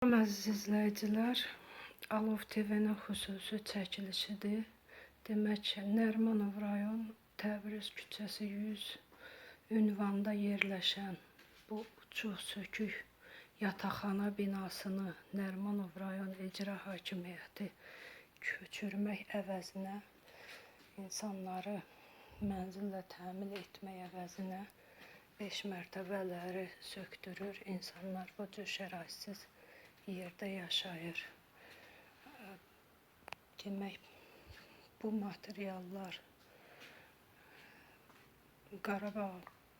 Əziz izləyicilər, Alov TV-nin xüsusi çəkilişidir. Demək, Nərimanov rayon Təbriz küçəsi 100 ünvanda yerləşən bu uçuq sökük yataqxana binasını Nərimanov rayon İcra Hakimiyyəti köçürmək əvəzinə insanları mənzillə təmin etmək əvəzinə 5 mərtəbələri sökdürür. İnsanlar bu cür şəraitsiz yerdə yaşayır. Demək, bu materiallar Qarabağ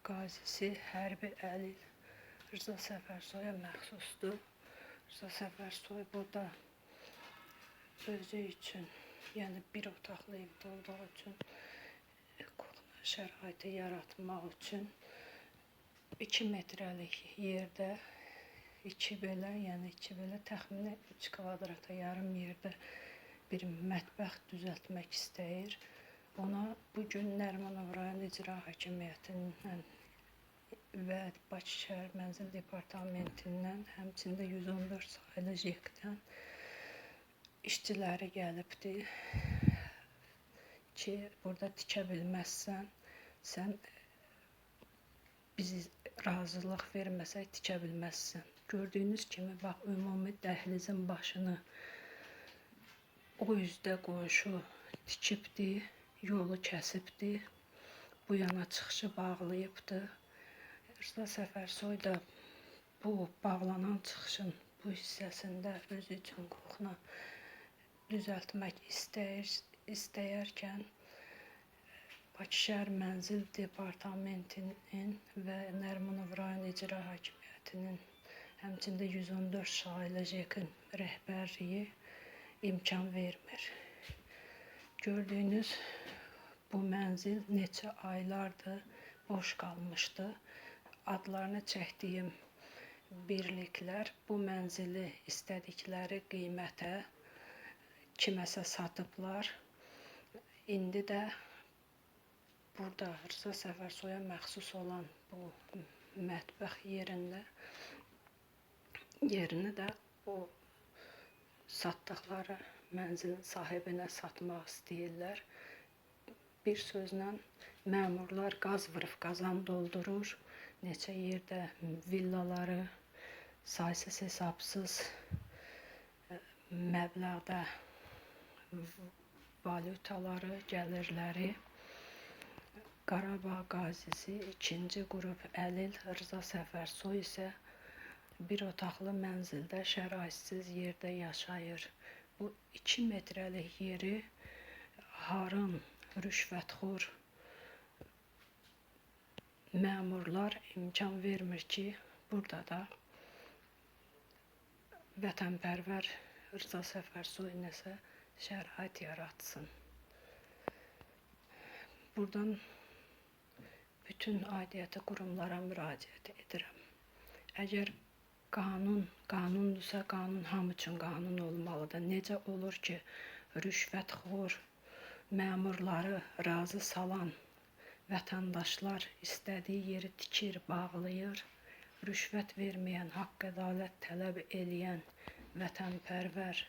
qazisi hərbi əlil Rza Səfərsoya məxsusdur. Rza Səfərsoy burada özü üçün, yəni bir otaqlı evdə olduğu üçün şəraiti yaratmaq üçün 2 metrəlik yerdə 2 belə, yəni 2 belə təxminən 3 kvadrata yarım yerdə bir mətbəx düzəltmək istəyir. Ona bu gün Nərimanov rayon İcra Hakimiyyətindən və Bakı şəhər Mənzil Departamentindən, həmçində 114 saylı JEK-dən işçiləri gəlibdi ki, burada tikə bilməzsən, sən bizi razılıq verməsək tikə bilməzsən. Gördüyünüz kimi bax ümumi dəhlizin başını o üzdə qonşu tikibdi, yolu kəsibdi. Bu yana çıxışı bağlayıbdı. Rza Səfərsoy da bu bağlanan çıxışın bu hissəsində özü üçün qoxuna düzəltmək istəyir, istəyərkən Bakı şəhər Mənzil Departamentinin və Nərimanov rayon İcra Hakimiyyətinin həmçində 114 şailə JEK-in rəhbərliyi imkan vermir. Gördüyünüz bu mənzil neçə aylardır boş qalmışdı. Adlarını çəkdiyim birliklər bu mənzili istədikləri qiymətə kiməsə satıblar. İndi də burada Rza Səfərsoya məxsus olan bu mətbəx yerində yerini də o satdıqları mənzilin sahibinə satmaq istəyirlər. Bir sözlə məmurlar qaz vurub qazan doldurur. Neçə yerdə villaları saysız hesabsız e, məbləğdə valyutaları, gəlirləri Qarabağ qazisi 2-ci qrup Əlil Rza Səfərsoy isə bir otaqlı mənzildə şəraitsiz yerdə yaşayır. Bu 2 metrəlik yeri harın, rüşvətxor məmurlar imkan vermir ki, burada da vətənpərvər Rza Səfərsoy nəsə şərait yaratsın. Buradan bütün aidiyyəti qurumlara müraciət edirəm. Əgər qanun qanundursa, qanun hamı üçün qanun olmalıdır. Necə olur ki, rüşvətxor məmurları razı salan vətəndaşlar istədiyi yeri tikir, bağlayır. Rüşvət verməyən, haqq ədalət tələb eləyən vətənpərvər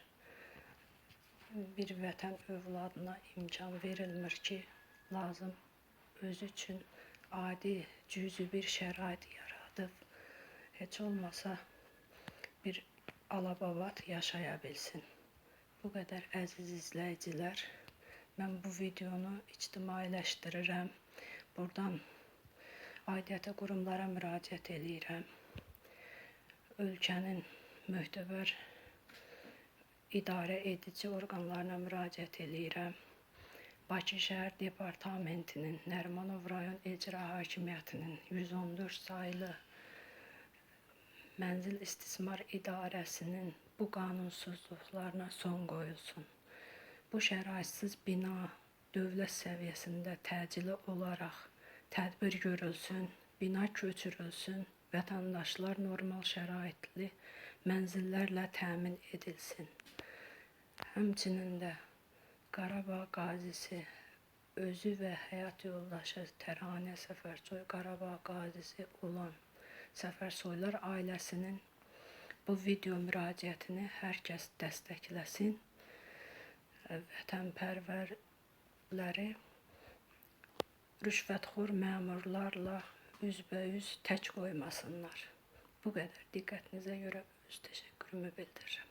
bir vətən övladına imkan verilmir ki, lazım özü üçün adi cüzi bir şərait yaradıb heç olmasa alabavat yaşaya bilsin. Bu qədər əziz izləyicilər, mən bu videonu ictimailəşdirirəm. Buradan aidiyyəti qurumlara müraciət eləyirəm. Ölkənin möhtəbər idarə edici orqanlarına müraciət eləyirəm. Bakı şəhər departamentinin, Nərimanov rayon icra hakimiyyətinin 114 saylı mənzil istismar idarəsinin bu qanunsuzluqlarına son qoyulsun. Bu şəraitsiz bina dövlət səviyyəsində təcili olaraq tədbir görülsün, bina köçürülsün, vətəndaşlar normal şəraitli mənzillərlə təmin edilsin. Həmçinin də Qarabağ qazisi özü və həyat yoldaşı Təranə Səfərsoy Qarabağ qazisi olan Səfərsoylar ailəsinin Bu video müraciətini hər kəs dəstəkləsin. Vətənpərvərləri rüşvətxor məmurlarla üzbəüz tək qoymasınlar. Bu qədər diqqətinizə görə öz təşəkkürümü bildirirəm.